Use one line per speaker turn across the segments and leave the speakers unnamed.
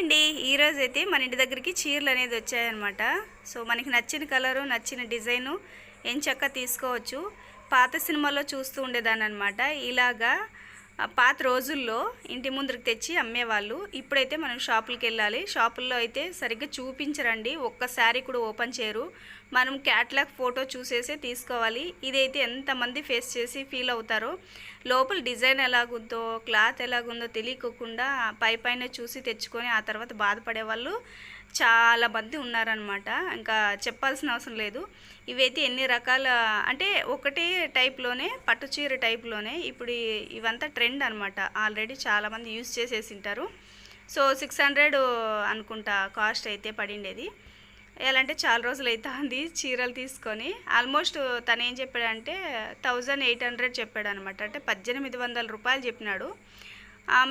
అండి ఈరోజు అయితే మన ఇంటి దగ్గరికి చీరలు అనేది వచ్చాయన్నమాట. సో మనకి నచ్చిన కలరు నచ్చిన డిజైను ఎంచక్క తీసుకోవచ్చు. పాత సినిమాలో చూస్తూ ఉండేదాన్ని అనమాట ఇలాగా పాత రోజుల్లో ఇంటి ముందుకు తెచ్చి అమ్మేవాళ్ళు. ఇప్పుడైతే మనం షాపులకి వెళ్ళాలి. షాపుల్లో అయితే సరిగ్గా చూపించరండి. ఒక్క శారీ కూడా ఓపెన్ చేయరు. మనం క్యాట్లాగ్ ఫోటో చూసేసే తీసుకోవాలి. ఇదైతే ఎంతమంది ఫేస్ చేసి ఫీల్ అవుతారో. లోపల డిజైన్ ఎలాగుందో క్లాత్ ఎలాగుందో తెలియకోకుండా పై పైన చూసి తెచ్చుకొని ఆ తర్వాత బాధపడే వాళ్ళు చాలా మంది ఉన్నారనమాట ఇంకా చెప్పాల్సిన అవసరం లేదు. ఇవైతే ఎన్ని రకాల అంటే ఒకటే టైప్లోనే పట్టు చీర టైప్లోనే ఇప్పుడు ఇవంతా ట్రెండ్ అనమాట ఆల్రెడీ చాలామంది యూస్ చేసేసి ఉంటారు సో సిక్స్ హండ్రెడ్ అనుకుంటా కాస్ట్ అయితే పడిండేది. ఎలా అంటే చాలా రోజులు అవుతుంది చీరలు తీసుకొని. ఆల్మోస్ట్ తను ఏం చెప్పాడంటే థౌజండ్ ఎయిట్ హండ్రెడ్ చెప్పాడు అనమాట అంటే పద్దెనిమిది వందల రూపాయలు చెప్పినాడు.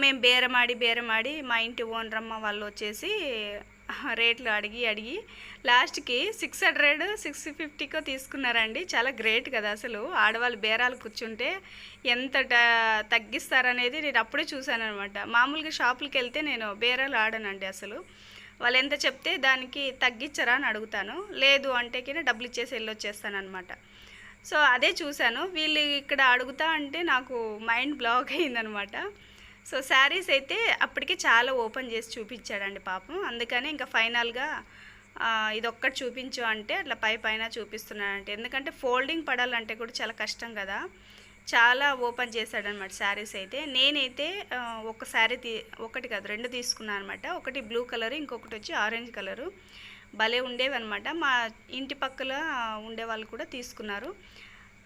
మేము బేరమాడి బేరమాడి మా ఇంటి ఓనర్ అమ్మ వాళ్ళు వచ్చేసి రేట్లు అడిగి అడిగి లాస్ట్కి సిక్స్ హండ్రెడ్ సిక్స్ ఫిఫ్టీకో తీసుకున్నారండి. చాలా గ్రేట్ కదా అసలు. ఆడవాళ్ళు బేరాలు కూర్చుంటే ఎంత ట- తగ్గిస్తారనేది నేను అప్పుడే చూశాను అనమాట మామూలుగా షాపులకి వెళ్తే నేను బేరాలు ఆడనండి అసలు. వాళ్ళు ఎంత చెప్తే దానికి తగ్గించరా అని అడుగుతాను. లేదు అంటే కింద డబ్బులు ఇచ్చేసి వెళ్ళొచ్చేస్తాను అనమాట సో అదే చూశాను. వీళ్ళు ఇక్కడ అడుగుతా అంటే నాకు మైండ్ బ్లాక్ అయిందనమాట సో శారీస్ అయితే అప్పటికి చాలా ఓపెన్ చేసి చూపించాడండి పాపం. అందుకని ఇంకా ఫైనల్గా ఇది ఒక్కటి చూపించు అంటే అట్లా పై పైన చూపిస్తున్నానంటే ఎందుకంటే ఫోల్డింగ్ పడాలంటే కూడా చాలా కష్టం కదా. చాలా ఓపెన్ చేశాడనమాట శారీస్ అయితే. నేనైతే ఒక శారీ తీ ఒకటి కాదు రెండు తీసుకున్నాను అనమాట ఒకటి బ్లూ కలర్ ఇంకొకటి వచ్చి ఆరెంజ్ కలరు. భలే ఉండేవి అనమాట మా ఇంటి పక్కల ఉండే వాళ్ళు కూడా తీసుకున్నారు.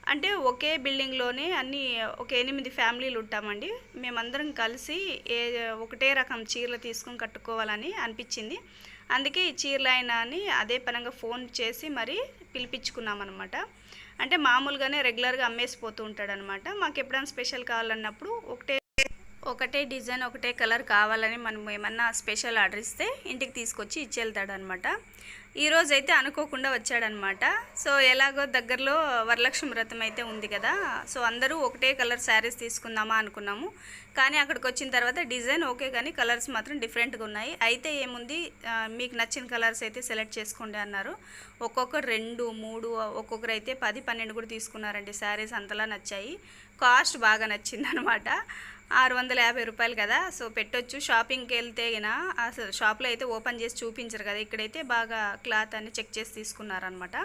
అంటే ఒకే బిల్డింగ్లోనే అన్ని ఒక ఎనిమిది ఫ్యామిలీలు ఉంటామండి. మేమందరం కలిసి ఏ ఒకటే రకం చీరలు తీసుకొని కట్టుకోవాలని అనిపించింది. అందుకే ఈ చీరలు అయినా అని అదే పనంగా ఫోన్ చేసి మరి పిలిపించుకున్నాం అనమాట అంటే మామూలుగానే రెగ్యులర్గా అమ్మేసిపోతూ ఉంటాడనమాట మాకు ఎప్పుడైనా స్పెషల్ కావాలన్నప్పుడు ఒకటే ఒకటే డిజైన్ ఒకటే కలర్ కావాలని మనం ఏమన్నా స్పెషల్ ఆర్డర్ ఇస్తే ఇంటికి తీసుకొచ్చి ఇచ్చేళ్తాడనమాట ఈరోజైతే ఈరోజు అయితే అనుకోకుండా వచ్చాడనమాట. సో ఎలాగో దగ్గరలో వరలక్ష్మి వ్రతం అయితే ఉంది కదా. సో అందరూ ఒకటే కలర్ శారీస్ తీసుకుందామా అనుకున్నాము. కానీ అక్కడికి వచ్చిన తర్వాత డిజైన్ ఓకే కానీ కలర్స్ మాత్రం డిఫరెంట్గా ఉన్నాయి. అయితే ఏముంది? మీకు నచ్చిన కలర్స్ అయితే సెలెక్ట్ చేసుకోండి అన్నారు. ఒక్కొక్కరు రెండు మూడు ఒక్కొక్కరు అయితే పది పన్నెండు కూడా తీసుకున్నారండి. శారీస్ అంతలా నచ్చాయి. కాస్ట్ బాగా నచ్చింది అనమాట ఆరు వందల యాభై రూపాయలు కదా. సో పెట్టొచ్చు. షాపింగ్కి వెళ్తే గిన అసలు షాప్లో అయితే ఓపెన్ చేసి చూపించరు కదా. ఇక్కడైతే బాగా క్లాత్ అన్ని చెక్ చేసి తీసుకున్నారనమాట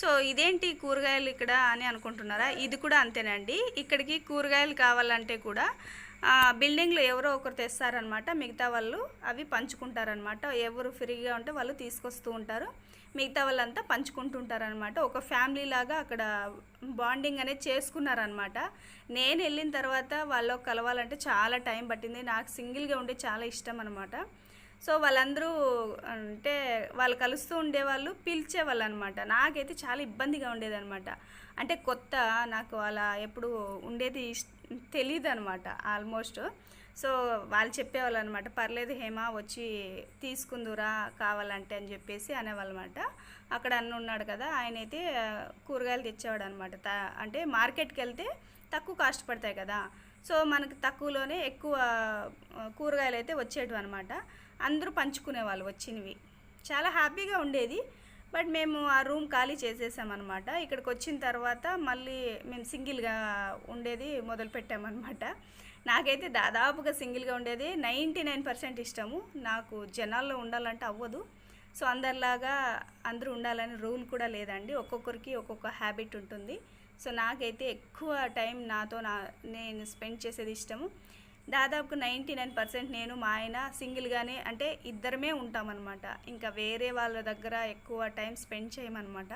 సో ఇదేంటి కూరగాయలు ఇక్కడ అని అనుకుంటున్నారా? ఇది కూడా అంతేనండి. ఇక్కడికి కూరగాయలు కావాలంటే కూడా బిల్డింగ్లో ఎవరో ఒకరు తెస్తారనమాట మిగతా వాళ్ళు అవి పంచుకుంటారనమాట ఎవరు ఫ్రీగా ఉంటే వాళ్ళు తీసుకొస్తూ ఉంటారు. మిగతా వాళ్ళంతా పంచుకుంటుంటారనమాట ఒక ఫ్యామిలీ లాగా అక్కడ బాండింగ్ అనేది చేసుకున్నారనమాట నేను వెళ్ళిన తర్వాత వాళ్ళు కలవాలంటే చాలా టైం పట్టింది. నాకు సింగిల్గా ఉండే చాలా ఇష్టం అనమాట సో వాళ్ళందరూ అంటే వాళ్ళు కలుస్తూ ఉండేవాళ్ళు పిలిచేవాళ్ళు అనమాట నాకైతే చాలా ఇబ్బందిగా ఉండేదనమాట. అంటే కొత్త నాకు అలా ఎప్పుడు ఉండేది తెలియదు అనమాట ఆల్మోస్ట్. సో వాళ్ళు చెప్పేవాళ్ళు అనమాట పర్లేదు హేమ వచ్చి తీసుకుందురా కావాలంటే అని చెప్పేసి అనేవాళ్ళమాట అక్కడ అన్న ఉన్నాడు కదా ఆయన అయితే కూరగాయలు తెచ్చేవాడు అనమాట అంటే మార్కెట్కి వెళ్తే తక్కువ కాస్ట్ పడతాయి కదా. సో మనకి తక్కువలోనే ఎక్కువ కూరగాయలు అయితే వచ్చేటివి అనమాట అందరూ పంచుకునేవాళ్ళు వచ్చినవి. చాలా హ్యాపీగా ఉండేది. బట్ మేము ఆ రూమ్ ఖాళీ చేసేసామన్నమాట ఇక్కడికి వచ్చిన తర్వాత మళ్ళీ మేము సింగిల్గా ఉండేది మొదలుపెట్టామన్నమాట నాకైతే దాదాపుగా సింగిల్గా ఉండేది. నైంటీ నైన్ పర్సెంట్ ఇష్టము. నాకు జనాల్లో ఉండాలంటే అవ్వదు. సో అందరిలాగా అందరూ ఉండాలని రూల్ కూడా లేదండి. ఒక్కొక్కరికి ఒక్కొక్క హ్యాబిట్ ఉంటుంది. సో నాకైతే ఎక్కువ టైం నాతో నా నేను స్పెండ్ చేసేది ఇష్టము. దాదాపు నైంటీ నైన్ పర్సెంట్ నేను మా ఆయన సింగిల్గానే అంటే ఇద్దరమే ఉంటామన్నమాట. ఇంకా వేరే వాళ్ళ దగ్గర ఎక్కువ టైం స్పెండ్ చేయమన్నమాట.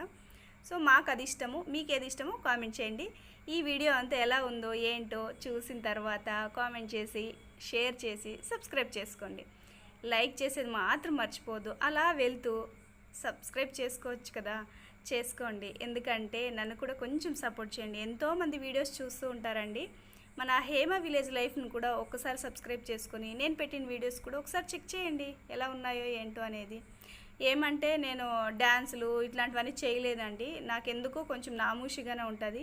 సో మాకు అది ఇష్టము. మీకు ఏది ఇష్టమో కామెంట్ చేయండి. ఈ వీడియో అంతా ఎలా ఉందో ఏంటో చూసిన తర్వాత కామెంట్ చేసి షేర్ చేసి సబ్స్క్రైబ్ చేసుకోండి. లైక్ చేసేది మాత్రం మర్చిపోదు అలా వెళ్తూ సబ్స్క్రైబ్ చేసుకోవచ్చు కదా. చేసుకోండి. ఎందుకంటే నన్ను కూడా కొంచెం సపోర్ట్ చేయండి. ఎంతోమంది వీడియోస్ చూస్తూ ఉంటారండి. మన హేమ విలేజ్ లైఫ్ను కూడా ఒక్కసారి సబ్స్క్రైబ్ చేసుకొని నేను పెట్టిన వీడియోస్ కూడా ఒకసారి చెక్ చేయండి. ఎలా ఉన్నాయో ఏంటో అనేది. ఏమంటే నేను డ్యాన్సులు ఇట్లాంటివన్నీ చేయలేదండి. నాకెందుకో కొంచెం నామూషిగానే ఉంటుంది.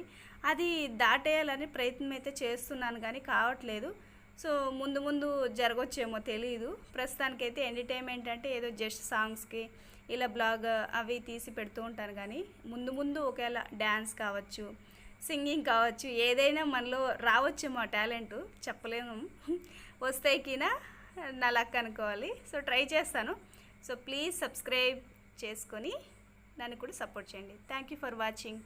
అది దాటేయాలని ప్రయత్నం అయితే చేస్తున్నాను కానీ కావట్లేదు. సో ముందు ముందు జరగవచ్చేమో తెలియదు ప్రస్తుతానికైతే ఎంటర్టైన్మెంట్ అంటే ఏదో జస్ట్ సాంగ్స్కి ఇలా బ్లాగ్ అవి తీసి పెడుతూ ఉంటాను కానీ ముందు ముందు ఒకవేళ డ్యాన్స్ కావచ్చు సింగింగ్ కావచ్చు ఏదైనా మనలో రావచ్చేమో ఆ టాలెంట్ చెప్పలేము. వస్తాయి కినా నా లక్ అనుకోవాలి. సో ట్రై చేస్తాను. సో ప్లీజ్ సబ్స్క్రైబ్ చేసుకొని నన్ను కూడా సపోర్ట్ చేయండి. Thank you for watching.